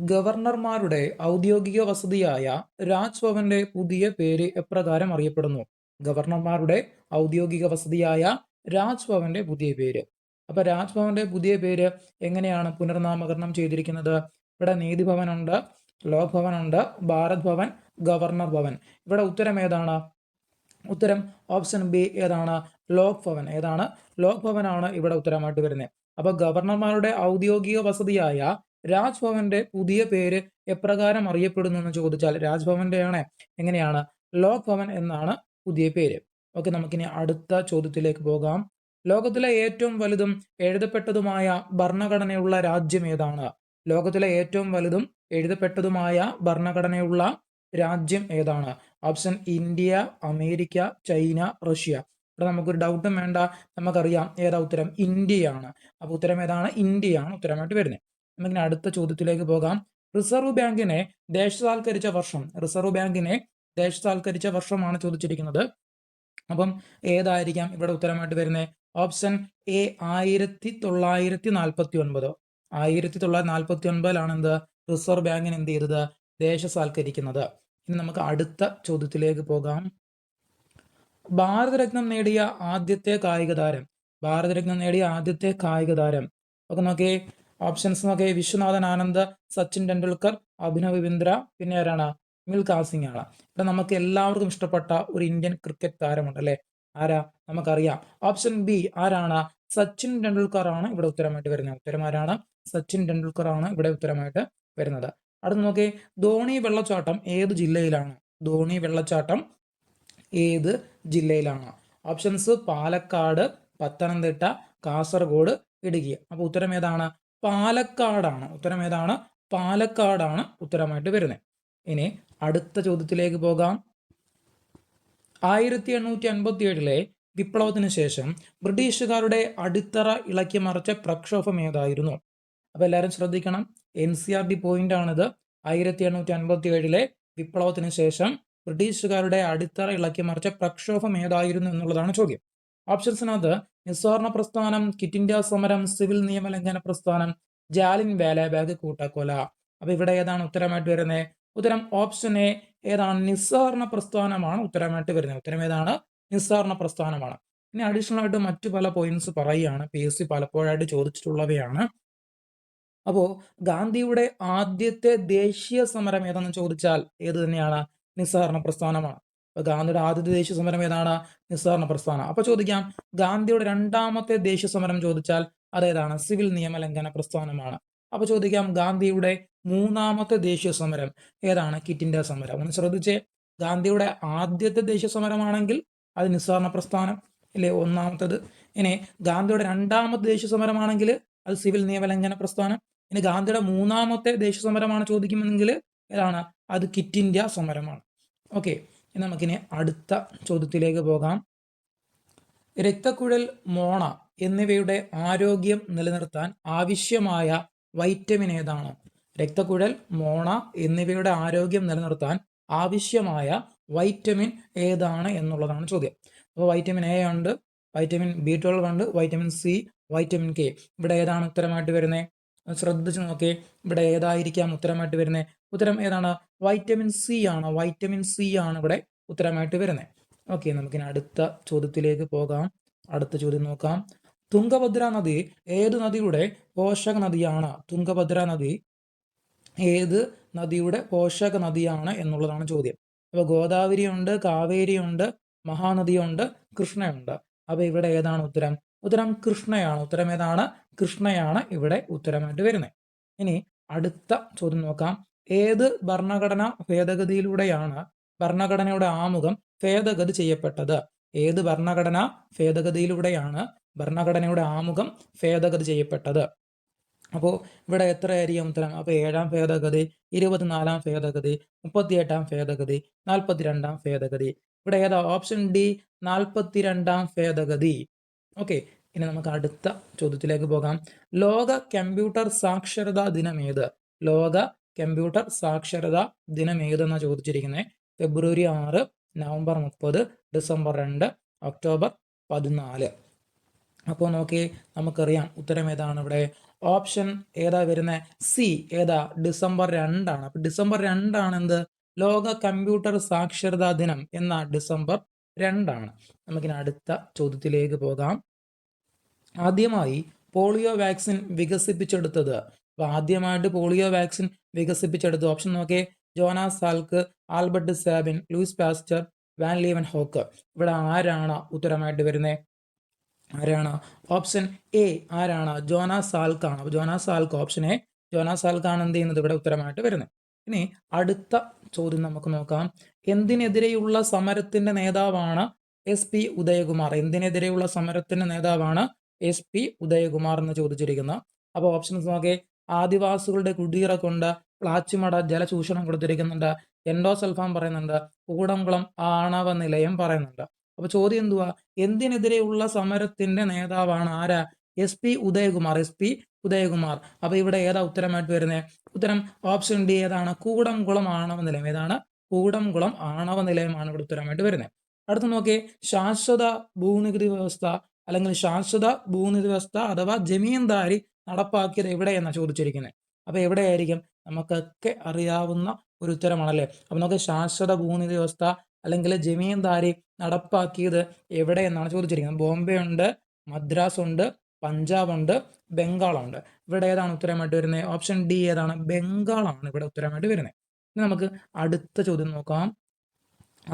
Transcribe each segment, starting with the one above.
ഗവർണർമാരുടെ ഔദ്യോഗിക വസതിയായ രാജ്ഭവന്റെ പുതിയ പേര് എപ്രകാരം അറിയപ്പെടുന്നു? ഗവർണർമാരുടെ ഔദ്യോഗിക വസതിയായ രാജ്ഭവന്റെ പുതിയ പേര്. അപ്പൊ രാജ്ഭവന്റെ പുതിയ പേര് എങ്ങനെയാണ് പുനർനാമകരണം ചെയ്തിരിക്കുന്നത്? ഇവിടെ നീതിഭവനുണ്ട് ലോക് ഉണ്ട് ഭാരത് ഭവൻ ഗവർണർ ഭവൻ. ഇവിടെ ഉത്തരം ഏതാണ്? ഉത്തരം ഓപ്ഷൻ ബി ഏതാണ്? ലോക് ഭവൻ ഏതാണ്? ലോക് ഭവനാണ് ഇവിടെ ഉത്തരമായിട്ട് വരുന്നത്. അപ്പൊ ഗവർണർമാരുടെ ഔദ്യോഗിക വസതിയായ രാജ്ഭവന്റെ പുതിയ പേര് എപ്രകാരം അറിയപ്പെടുന്നു എന്ന് ചോദിച്ചാൽ രാജ്ഭവന്റെയാണ്. എങ്ങനെയാണ്? ലോക് ഭവൻ എന്നാണ് പുതിയ പേര്. ഓക്കെ നമുക്കിനി അടുത്ത ചോദ്യത്തിലേക്ക് പോകാം. ലോകത്തിലെ ഏറ്റവും വലുതും എഴുതപ്പെട്ടതുമായ ഭരണഘടനയുള്ള രാജ്യം ഏതാണ്? ലോകത്തിലെ ഏറ്റവും വലുതും എഴുതപ്പെട്ടതുമായ ഭരണഘടനയുള്ള രാജ്യം ഏതാണ്? Option India America China Russia. ഇവിടെ നമുക്കൊരു ഡൗട്ടും വേണ്ട. നമുക്കറിയാം ഏതാ ഉത്തരം? ഇന്ത്യയാണ്. അപ്പൊ ഉത്തരം ഏതാണ്? ഇന്ത്യയാണ് ഉത്തരമായിട്ട് വരുന്നത്. നമുക്കിനി അടുത്ത ചോദ്യത്തിലേക്ക് പോകാം. റിസർവ് ബാങ്കിനെ ദേശസാൽക്കരിച്ച വർഷം. റിസർവ് ബാങ്കിനെ ദേശസാൽക്കരിച്ച വർഷമാണ് ചോദിച്ചിരിക്കുന്നത്. അപ്പം ഏതായിരിക്കാം ഇവിടെ ഉത്തരമായിട്ട് വരുന്നത്? ഓപ്ഷൻ എ ആയിരത്തി തൊള്ളായിരത്തി നാൽപ്പത്തി ഒൻപത് ആയിരത്തി തൊള്ളായിരത്തി നാൽപ്പത്തി ഒൻപതിലാണ് എന്ത് റിസർവ് ബാങ്കിന് എന്ത് ചെയ്തത്? ദേശസാൽക്കരിക്കുന്നത്. ഇനി നമുക്ക് അടുത്ത ചോദ്യത്തിലേക്ക് പോകാം. ഭാരതരത്നം നേടിയ ആദ്യത്തെ കായിക താരം ഭാരതരത്നം നേടിയ ആദ്യത്തെ കായിക താരം ഒക്കെ നോക്കിയേ. ഓപ്ഷൻസ് നോക്കിയേ വിശ്വനാഥൻ ആനന്ദ് സച്ചിൻ ടെണ്ടുൽക്കർ അഭിനവ് ബിന്ദ്ര പിന്നെ ആരാണ്? മിൽഖാ സിംഗ് ആണ്. ഇവിടെ നമുക്ക് എല്ലാവർക്കും ഇഷ്ടപ്പെട്ട ഒരു ഇന്ത്യൻ ക്രിക്കറ്റ് താരമുണ്ട് അല്ലെ? ആരാ? നമുക്കറിയാം. ഓപ്ഷൻ ബി ആരാണ്? സച്ചിൻ ടെണ്ടുൽക്കർ ആണ് ഇവിടെ ഉത്തരമായിട്ട് വരുന്നത്. ഉത്തരം ആരാണ്? സച്ചിൻ ടെണ്ടുൽക്കർ ആണ് ഇവിടെ ഉത്തരമായിട്ട് വരുന്നത്. അടുത്ത് നോക്കി ധോണി വെള്ളച്ചാട്ടം ഏത് ജില്ലയിലാണ്? ധോണി വെള്ളച്ചാട്ടം ഏത് ജില്ലയിലാണ്? ഓപ്ഷൻസ് പാലക്കാട് പത്തനംതിട്ട കാസർഗോഡ് ഇടുക്കി. അപ്പൊ ഉത്തരം ഏതാണ്? പാലക്കാടാണ്. ഉത്തരം ഏതാണ്? പാലക്കാടാണ് ഉത്തരമായിട്ട് വരുന്നത് ഇനി അടുത്ത ചോദ്യത്തിലേക്ക് പോകാം. ആയിരത്തി എണ്ണൂറ്റി അൻപത്തി ഏഴിലെ വിപ്ലവത്തിന് ശേഷം ബ്രിട്ടീഷുകാരുടെ അടിത്തറ ഇളക്കി മറിച്ച പ്രക്ഷോഭം ഏതായിരുന്നു? അപ്പൊ എല്ലാവരും ശ്രദ്ധിക്കണം. N C R D point ആണിത് ആയിരത്തി എണ്ണൂറ്റി അൻപത്തി ഏഴിലെ വിപ്ലവത്തിന് ശേഷം ബ്രിട്ടീഷുകാരുടെ അടിത്തറ ഇളക്കി മറിച്ച പ്രക്ഷോഭം ഏതായിരുന്നു എന്നുള്ളതാണ് ചോദ്യം. ഓപ്ഷൻസിനകത്ത് നിസ്സാരണ പ്രസ്ഥാനം കിറ്റ് ഇന്ത്യ സമരം സിവിൽ നിയമലംഘന പ്രസ്ഥാനം ജാലിൻ വാലാബാഗ് കൂട്ടക്കൊല. അപ്പൊ ഇവിടെ ഏതാണ് ഉത്തരമായിട്ട് വരുന്നത് ഉത്തരം ഓപ്ഷൻ എ ഏതാണ്? നിസ്സാരണ പ്രസ്ഥാനമാണ് ഉത്തരമായിട്ട് വരുന്നത്. ഉത്തരം ഏതാണ്? നിസ്സാരണ പ്രസ്ഥാനമാണ്. ഇനി അഡീഷണൽ ആയിട്ട് മറ്റു പല പോയിന്റ്സ് പറയുകയാണ്. പി എസ് സി പലപ്പോഴായിട്ട് ചോദിച്ചിട്ടുള്ളവയാണ്. അപ്പോ ഗാന്ധിയുടെ ആദ്യത്തെ ദേശീയ സമരം ഏതെന്ന് ചോദിച്ചാൽ ഏത് തന്നെയാണ്? നിസ്സഹരണ പ്രസ്ഥാനമാണ്. അപ്പൊ ഗാന്ധിയുടെ ആദ്യത്തെ ദേശീയ സമരം ഏതാണ്? നിസ്സാരണ പ്രസ്ഥാനം. അപ്പൊ ചോദിക്കാം ഗാന്ധിയുടെ രണ്ടാമത്തെ ദേശീയ സമരം ചോദിച്ചാൽ അതേതാണ്? സിവിൽ നിയമലംഘന പ്രസ്ഥാനമാണ്. അപ്പൊ ചോദിക്കാം ഗാന്ധിയുടെ മൂന്നാമത്തെ ദേശീയ സമരം ഏതാണ്? കിറ്റ് ഇന്ത്യ സമരം. ഒന്ന് ശ്രദ്ധിച്ചേ ഗാന്ധിയുടെ ആദ്യത്തെ ദേശീയ സമരമാണെങ്കിൽ അത് നിസ്സാരണ പ്രസ്ഥാനം അല്ലേ? ഒന്നാമത്തത്. ഇനി ഗാന്ധിയുടെ രണ്ടാമത്തെ ദേശീയ സമരമാണെങ്കിൽ അത് സിവിൽ നിയമലംഘന പ്രസ്ഥാനം. ഇനി ഗാന്ധിയുടെ മൂന്നാമത്തെ ദേശീയ സമരമാണ് ചോദിക്കുമെങ്കിൽ ഏതാണ്? അത് കിറ്റ് ഇന്ത്യ സമരമാണ്. ഓക്കെ. ഇനി നമുക്കിനി അടുത്ത ചോദ്യത്തിലേക്ക് പോകാം. രക്തക്കുഴൽ മോണ എന്നിവയുടെ ആരോഗ്യം നിലനിർത്താൻ ആവശ്യമായ വൈറ്റമിൻ ഏതാണ്? രക്തക്കുഴൽ മോണ എന്നിവയുടെ ആരോഗ്യം നിലനിർത്താൻ ആവശ്യമായ വൈറ്റമിൻ ഏതാണ് എന്നുള്ളതാണ് ചോദ്യം. അപ്പോൾ വൈറ്റമിൻ എ ഉണ്ട് വൈറ്റമിൻ ബി ട്വൽവ് ഉണ്ട് വൈറ്റമിൻ സി വൈറ്റമിൻ കെ. ഇവിടെ ഏതാണ് ഉത്തരമായിട്ട് വരുന്നത്? ശ്രദ്ധിച്ച് നോക്കി. ഇവിടെ ഏതായിരിക്കാം ഉത്തരമായിട്ട് വരുന്നത്? ഉത്തരം ഏതാണ്? വൈറ്റമിൻ സി ആണ്. വൈറ്റമിൻ സി ആണ് ഇവിടെ ഉത്തരമായിട്ട് വരുന്നത് ഓക്കെ നമുക്കിനി അടുത്ത ചോദ്യത്തിലേക്ക് പോകാം. അടുത്ത ചോദ്യം നോക്കാം. തുംഗഭദ്ര നദി ഏത് നദിയുടെ പോഷക നദിയാണ്? തുംഗഭദ്ര നദി ഏത് നദിയുടെ പോഷക നദിയാണ് എന്നുള്ളതാണ് ചോദ്യം. അപ്പോൾ ഗോദാവരി ഉണ്ട് കാവേരി ഉണ്ട് മഹാനദിയുണ്ട് കൃഷ്ണയുണ്ട്. അപ്പോൾ ഇവിടെ ഏതാണ് ഉത്തരം? ഉത്തരം കൃഷ്ണയാണ്. ഉത്തരം ഏതാണ്? കൃഷ്ണയാണ് ഇവിടെ ഉത്തരമായിട്ട് വരുന്നത് ഇനി അടുത്ത ചോദ്യം നോക്കാം. ഏത് ഭരണഘടന ഭേദഗതിയിലൂടെയാണ് ഭരണഘടനയുടെ ആമുഖം ഭേദഗതി ചെയ്യപ്പെട്ടത്? ഏത് ഭരണഘടന ഭേദഗതിയിലൂടെയാണ് ഭരണഘടനയുടെ ആമുഖം ഭേദഗതി ചെയ്യപ്പെട്ടത്? അപ്പോൾ ഇവിടെ എത്രയായിരിക്കും ഉത്തരം? അപ്പോൾ ഏഴാം ഭേദഗതി ഇരുപത്തിനാലാം ഭേദഗതി മുപ്പത്തിയെട്ടാം ഭേദഗതി നാൽപ്പത്തിരണ്ടാം ഭേദഗതി. ഇവിടെ ഏതാ? ഓപ്ഷൻ ഡി നാൽപ്പത്തിരണ്ടാം ഭേദഗതി. ഓക്കെ ഇനി നമുക്ക് അടുത്ത ചോദ്യത്തിലേക്ക് പോകാം. ലോക കമ്പ്യൂട്ടർ സാക്ഷരതാ ദിനം ഏത്? ലോക കമ്പ്യൂട്ടർ സാക്ഷരതാ ദിനം ഏതെന്ന് ചോദിച്ചിരിക്കുന്നത് ഫെബ്രുവരി ആറ് നവംബർ മുപ്പത് ഡിസംബർ രണ്ട് ഒക്ടോബർ പതിനാല്. അപ്പോൾ നോക്കി നമുക്കറിയാം ഉത്തരം ഏതാണ് ഇവിടെ? ഓപ്ഷൻ ഏതാ വരുന്നത് സി ഏതാ? ഡിസംബർ രണ്ടാണ്. അപ്പം ഡിസംബർ രണ്ടാണ് എന്ത്? ലോക കമ്പ്യൂട്ടർ സാക്ഷരതാ ദിനം എന്ന ഡിസംബർ രണ്ടാണ്. നമുക്കിനി അടുത്ത ചോദ്യത്തിലേക്ക് പോകാം. ആദ്യമായി പോളിയോ വാക്സിൻ വികസിപ്പിച്ചെടുത്തത്. അപ്പൊ ആദ്യമായിട്ട് പോളിയോ വാക്സിൻ വികസിപ്പിച്ചെടുത്തത് ഓപ്ഷൻ നോക്കിയേ. Jonas Salk Albert Sabin Louis Pasteur van Leeuwenhoek. ഇവിടെ ആരാണ് ഉത്തരമായിട്ട് വരുന്നത് ആരാണ്? ഓപ്ഷൻ എ ആരാണ്? ജോനാസ് സാൽക്കാണ്. അപ്പോൾ Jonas Salk option A Jonas സാൽക്കാണ് എന്ത് ചെയ്യുന്നത്? ഇവിടെ ഉത്തരമായിട്ട് വരുന്നത് ഇനി അടുത്ത ചോദ്യം നമുക്ക് നോക്കാം. എന്തിനെതിരെയുള്ള സമരത്തിന്റെ നേതാവാണ് എസ് പി ഉദയകുമാർ. എന്തിനെതിരെയുള്ള സമരത്തിന്റെ നേതാവാണ് എസ് പി ഉദയകുമാർ എന്ന് ചോദിച്ചിരിക്കുന്നത് അപ്പോൾ ഓപ്ഷൻസ് നോക്കേ ആദിവാസികളുടെ കുടീറ കൊണ്ട് പ്ലാച്ചിമട ജലചൂഷണം കൊടുത്തിരിക്കുന്നുണ്ട്. എൻഡോസൽഫാം പറയുന്നുണ്ട് കൂടംകുളം ആണവ നിലയം പറയുന്നുണ്ട്. അപ്പൊ ചോദ്യം എന്തുവാ? എന്തിനെതിരെയുള്ള സമരത്തിന്റെ നേതാവാണ് ആരാ? S P Udayakumar S P Udayakumar. അപ്പൊ ഇവിടെ ഏതാ ഉത്തരമായിട്ട് വരുന്നത് ഉത്തരം ഓപ്ഷൻ ഡി ഏതാണ്? കൂടംകുളം ആണവ നിലയം. ഏതാണ്? കൂടംകുളം ആണവ നിലയമാണ് ഇവിടെ ഉത്തരമായിട്ട് വരുന്നത് അടുത്ത നോക്കിയേ ശാശ്വത ഭൂനികുതി വ്യവസ്ഥ അല്ലെങ്കിൽ ശാശ്വത ഭൂനികുതി വ്യവസ്ഥ അഥവാ ജമീന്ദാരി നടപ്പാക്കിയത് എവിടെയെന്നാണ് ചോദിച്ചിരിക്കുന്നത് അപ്പോൾ എവിടെയായിരിക്കും നമുക്കൊക്കെ അറിയാവുന്ന ഒരു ഉത്തരമാണല്ലേ? അപ്പൊ നമുക്ക് ശാശ്വത ഭൂനിധി വ്യവസ്ഥ അല്ലെങ്കിൽ ജമീന്ദാരി നടപ്പാക്കിയത് എവിടെ എന്നാണ് ചോദിച്ചിരിക്കുന്നത്? ബോംബെ ഉണ്ട് മദ്രാസ് ഉണ്ട് പഞ്ചാബ് ഉണ്ട് ബംഗാളുണ്ട് ഇവിടെ ഏതാണ് ഉത്തരമായിട്ട് വരുന്നത് ഓപ്ഷൻ ഡി ഏതാണ്? ബംഗാളാണ് ഇവിടെ ഉത്തരമായിട്ട് വരുന്നത് ഇനി നമുക്ക് അടുത്ത ചോദ്യം നോക്കാം.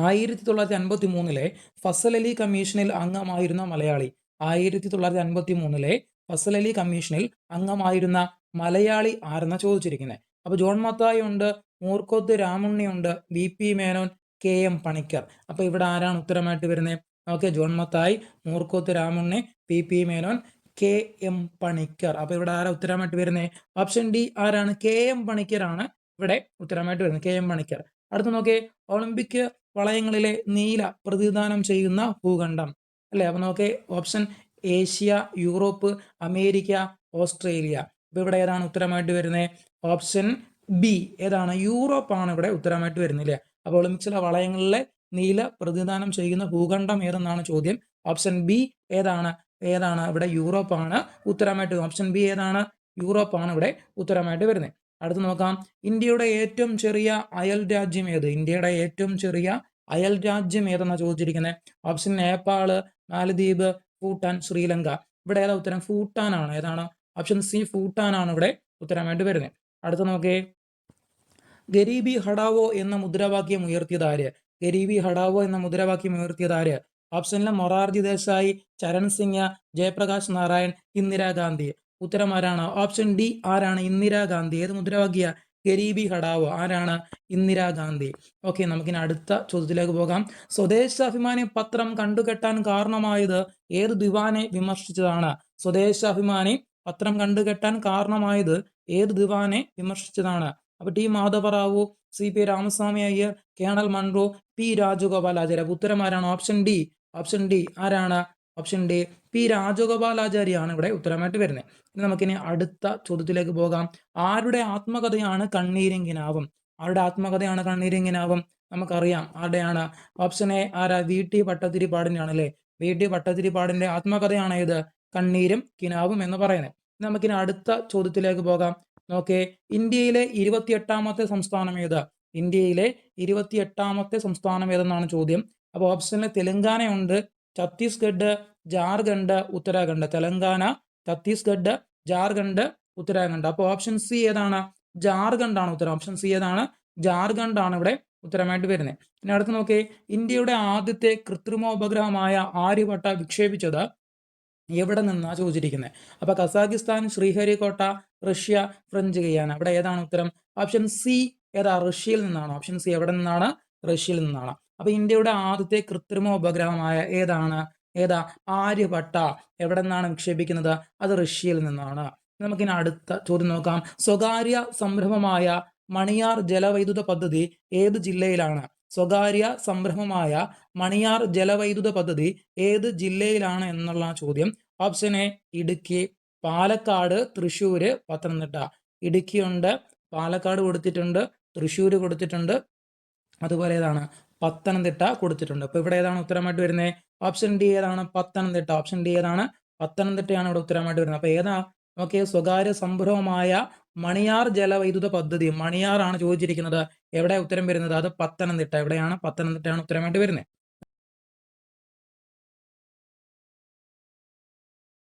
ആയിരത്തി തൊള്ളായിരത്തി അൻപത്തി മൂന്നിലെ ഫസൽ അലി കമ്മീഷനിൽ അംഗമായിരുന്ന മലയാളി ആയിരത്തി തൊള്ളായിരത്തി അൻപത്തി മൂന്നിലെ ഫസൽ അലി കമ്മീഷനിൽ അംഗമായിരുന്ന മലയാളി ആരെന്ന ചോദിച്ചിരിക്കുന്നത് അപ്പൊ ജോൺ മത്തായി ഉണ്ട് മൂർക്കോത്ത് രാമുണ്ണി ഉണ്ട് V P Menon K M Panicker. അപ്പൊ ഇവിടെ ആരാണ് ഉത്തരമായിട്ട് വരുന്നത് okay John Mathai Moorkoth Ramunni P P Menon K M Panicker. അപ്പൊ ഇവിടെ ആരാ ഉത്തരമായിട്ട് വരുന്നത് ഓപ്ഷൻ ഡി ആരാണ്? കെ എം പണിക്കറാണ് ഇവിടെ ഉത്തരമായിട്ട് വരുന്നത് കെ എം പണിക്കർ. അടുത്ത നോക്കേ ഒളിമ്പിക് വളയങ്ങളിലെ നീല പ്രതിദാനം ചെയ്യുന്ന ഭൂഖണ്ഡം. അല്ലെ? അപ്പൊ നോക്കേ option Asia Europe America Australia. അപ്പൊ ഇവിടെ ഏതാണ് ഉത്തരമായിട്ട് വരുന്നത് ഓപ്ഷൻ ബി ഏതാണ്? യൂറോപ്പ് ആണ് ഇവിടെ ഉത്തരമായിട്ട് വരുന്നില്ലേ? അപ്പോൾ ഒളിമ്പിക്സിലെ വളയങ്ങളിലെ നീല പ്രതിദാനം ചെയ്യുന്ന ഭൂഖണ്ഡം ഏതെന്നാണ് ചോദ്യം? ഓപ്ഷൻ ബി ഏതാണ്? ഏതാണ് ഇവിടെ യൂറോപ്പ് ആണ് ഉത്തരമായിട്ട് ഓപ്ഷൻ ബി ഏതാണ്? യൂറോപ്പ് ആണ് ഇവിടെ ഉത്തരമായിട്ട് വരുന്നത്. അടുത്ത് നോക്കാം. ഇന്ത്യയുടെ ഏറ്റവും ചെറിയ അയൽ രാജ്യം ഏത്? ഇന്ത്യയുടെ ഏറ്റവും ചെറിയ അയൽ രാജ്യം ഏതെന്നാണ് ചോദിച്ചിരിക്കുന്നത്? ഓപ്ഷൻ നേപ്പാൾ മാലദ്വീപ് ഭൂട്ടാൻ ശ്രീലങ്ക. ഇവിടെ ഏതാ ഉത്തരം? ഭൂട്ടാൻ ആണ് ഏതാണ്? ഓപ്ഷൻ സി ഭൂട്ടാൻ ആണ് ഇവിടെ ഉത്തരമായിട്ട് വരുന്നത്. അടുത്ത നോക്കേ. ഗരീബി ഹടാവോ എന്ന മുദ്രാവാക്യം ഉയർത്തിയത് ആര്? ഗരീബി ഹടാവോ എന്ന മുദ്രാവാക്യം ഉയർത്തിയത് ആര്? ഓപ്ഷനിലെ മൊറാർജി ദേശായി ചരൺ സിംഗ് ജയപ്രകാശ് നാരായൺ ഇന്ദിരാഗാന്ധി. ഉത്തരം ആരാണ്? ഓപ്ഷൻ ഡി ആരാണ്? ഇന്ദിരാഗാന്ധി. ഏത് മുദ്രാവാക്യ? ഗരീബി ഹടാവോ. ആരാണ്? ഇന്ദിരാഗാന്ധി. ഓക്കെ നമുക്കിനി അടുത്ത ചോദ്യത്തിലേക്ക് പോകാം. സ്വദേശാഭിമാനി പത്രം കണ്ടുകെട്ടാൻ കാരണമായത് ഏത് ദിവാനെ വിമർശിച്ചതാണ്? സ്വദേശാഭിമാനി പത്രം കണ്ടുകെട്ടാൻ കാരണമായത് ഏത് ദിവാനെ വിമർശിച്ചതാണ്? അപ്പൊ T Madhava Rao C P Ramaswami Iyer colonel Munro P Rajagopalachari. ഉത്തരം ആരാണ്? Option D. Option D. ആരാണ്? Option D. പി രാജഗോപാലാചാര്യാണ് ഇവിടെ ഉത്തരമായിട്ട് വരുന്നത് ഇനി നമുക്കിനി അടുത്ത ചോദ്യത്തിലേക്ക് പോകാം. ആരുടെ ആത്മകഥയാണ് കണ്ണീരിങ്കിനാവും ആരുടെ ആത്മകഥയാണ് കണ്ണീരിങ്കിനാവും നമുക്കറിയാം ആരുടെയാണ്? ഓപ്ഷൻ എ ആരാ? വി ടി ഭട്ടതിരിപ്പാടിന്റെ ആണല്ലേ വി ടി പട്ടത്തിരിപ്പാടിന്റെ ആത്മകഥയാണ് ഏത്? കണ്ണീരും കിനാവും എന്ന് പറയുന്നത്. നമുക്കിനി അടുത്ത ചോദ്യത്തിലേക്ക് പോകാം. നോക്കേ ഇന്ത്യയിലെ ഇരുപത്തിയെട്ടാമത്തെ സംസ്ഥാനം ഏത്? ഇന്ത്യയിലെ ഇരുപത്തിയെട്ടാമത്തെ സംസ്ഥാനം ഏതെന്നാണ് ചോദ്യം? അപ്പോൾ ഓപ്ഷനിൽ തെലങ്കാനയുണ്ട് ഛത്തീസ്ഗഡ് ജാർഖണ്ഡ് ഉത്തരാഖണ്ഡ് തെലങ്കാന ഛത്തീസ്ഗഡ് ജാർഖണ്ഡ് ഉത്തരാഖണ്ഡ്. അപ്പോൾ ഓപ്ഷൻ സി ഏതാണ്? ജാർഖണ്ഡ് ആണ് ഉത്തരം. ഓപ്ഷൻ സി ഏതാണ്? ജാർഖണ്ഡ് ആണ് ഇവിടെ ഉത്തരമായിട്ട് വരുന്നത് ഇനി അടുത്ത് നോക്കിയേ ഇന്ത്യയുടെ ആദ്യത്തെ കൃത്രിമോപഗ്രഹമായ ആര്യവട്ട വിക്ഷേപിച്ചത് എവിടെ നിന്നാണ് ചോദിച്ചിരിക്കുന്നത് അപ്പൊ Kazakhstan Sriharikota Russia French Guiana. അവിടെ ഏതാണ് ഉത്തരം? ഓപ്ഷൻ സി ഏതാ? റഷ്യയിൽ നിന്നാണ്. ഓപ്ഷൻ സി എവിടെ നിന്നാണ്? റഷ്യയിൽ നിന്നാണ്. അപ്പൊ ഇന്ത്യയുടെ ആദ്യത്തെ കൃത്രിമ ഉപഗ്രഹമായ ഏതാണ്? ഏതാ? ആര്യഭട്ട എവിടെ നിന്നാണ് വിക്ഷേപിക്കുന്നത്? അത് റഷ്യയിൽ നിന്നാണ്. നമുക്കിനി അടുത്ത ചോദ്യം നോക്കാം. സ്വകാര്യ സംരംഭമായ മണിയാർ ജലവൈദ്യുത പദ്ധതി ഏത് ജില്ലയിലാണ്? സ്വകാര്യ സംരംഭമായ മണിയാർ ജലവൈദ്യുത പദ്ധതി ഏത് ജില്ലയിലാണ് എന്നുള്ള ചോദ്യം. Option A Idukki. Palakkad Thrissur Pathanamthitta. ഇടുക്കിയുണ്ട് പാലക്കാട് കൊടുത്തിട്ടുണ്ട് തൃശ്ശൂർ കൊടുത്തിട്ടുണ്ട്. അതുപോലെ ഏതാണ്? പത്തനംതിട്ട കൊടുത്തിട്ടുണ്ട്. അപ്പോൾ ഇവിടെ ഏതാണ് ഉത്തരമായിട്ട് വരുന്നത് ഓപ്ഷൻ ഡി ഏതാണ്? പത്തനംതിട്ട. ഓപ്ഷൻ ഡി ഏതാണ്? പത്തനംതിട്ടയാണ് ഇവിടെ ഉത്തരമായിട്ട് വരുന്നത്. അപ്പോൾ ഏതാ? നമുക്ക് സ്വകാര്യ സംഭവമായ മണിയാർ ജലവൈദ്യുത പദ്ധതി. മണിയാർ ആണ് ചോദിച്ചിരിക്കുന്നത്. എവിടെ ഉത്തരം വരുന്നത്? അത് പത്തനംതിട്ട. എവിടെയാണ്? പത്തനംതിട്ടയാണ് ഉത്തരമായിട്ട് വരുന്നത്